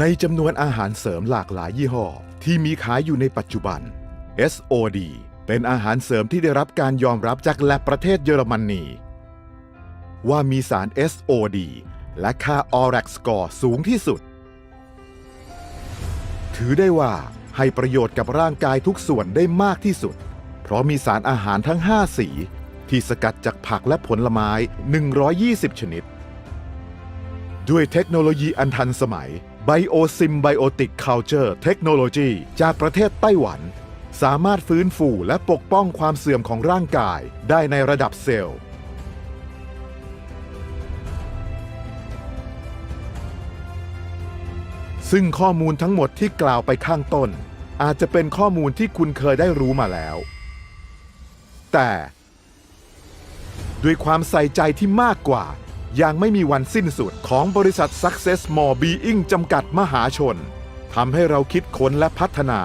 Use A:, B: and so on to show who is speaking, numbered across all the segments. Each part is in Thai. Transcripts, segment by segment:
A: ในจำนวนอาหารเสริมหลากหลายยี่ห้อ ที่มีขายอยู่ในปัจจุบัน SOD เป็นอาหารเสริมที่ได้รับการยอมรับจากแลบประเทศเยอรมนี ว่ามีสาร SOD และค่า ORAC score สูงที่สุด ถือได้ว่าให้ประโยชน์กับร่างกายทุกส่วนได้มากที่สุด เพราะมีสารอาหารทั้ง 5 สี ที่สกัดจากผักและผลไม้ 120 ชนิด ด้วยเทคโนโลยีอันทันสมัย Biosymbiotic Culture Technology จากประเทศไต้หวัน สามารถฟื้นฟูและปกป้องความเสื่อมของร่างกายได้ในระดับเซลล์ ซึ่งข้อมูลทั้งหมดที่กล่าวไปข้างต้น อาจจะเป็นข้อมูลที่คุณเคยได้รู้มาแล้ว แต่ ด้วยความใส่ใจที่มากกว่า ยังไม่มีวันสิ้นสุดของบริษัท Success More Being จำกัดมหาชนทำให้เราคิดค้นและพัฒนา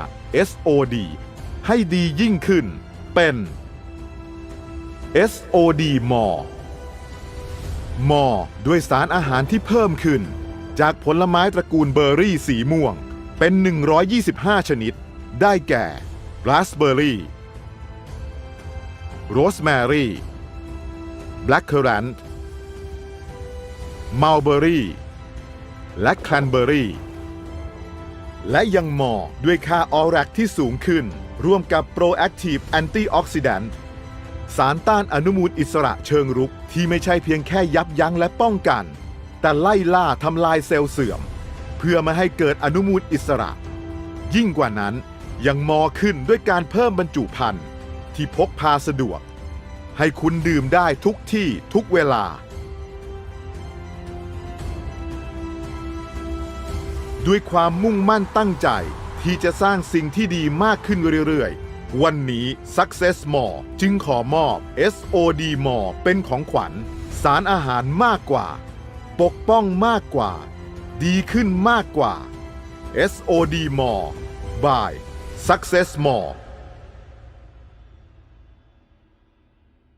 A: SOD ให้ดียิ่งขึ้น เป็น SOD More More ด้วยสารอาหารที่เพิ่มขึ้น จากผลไม้ตระกูลเบอร์รี่สีม่วง เป็น 125 ชนิด ได้แก่ราสเบอร์รี่โรสแมรี่แบล็กเคอร์แรนต์ มัลเบอรี่ และแคลนเบอรี่ และยังมอด้วยค่าออแรกที่สูงขึ้น ร่วมกับ Proactive Antioxidant สารต้านอนุมูลอิสระเชิงรุกที่ไม่ใช่เพียงแค่ยับยั้งและป้องกัน แต่ไล่ล่าทำลายเซลล์เสื่อม เพื่อไม่ให้เกิดอนุมูลอิสระ ยิ่งกว่านั้นยังมอขึ้นด้วยการเพิ่มบรรจุภัณฑ์ที่พกพาสะดวก ให้คุณดื่มได้ทุกที่ทุกเวลา ด้วยความมุ่งมั่นตั้งใจ ที่จะสร้างสิ่งที่ดีมากขึ้นเรื่อยๆ วันนี้ Success More จึงขอมอบ SOD More เป็นของขวัญ สารอาหารมากกว่า ปกป้องมากกว่า ดีขึ้นมากกว่า SOD More by Success More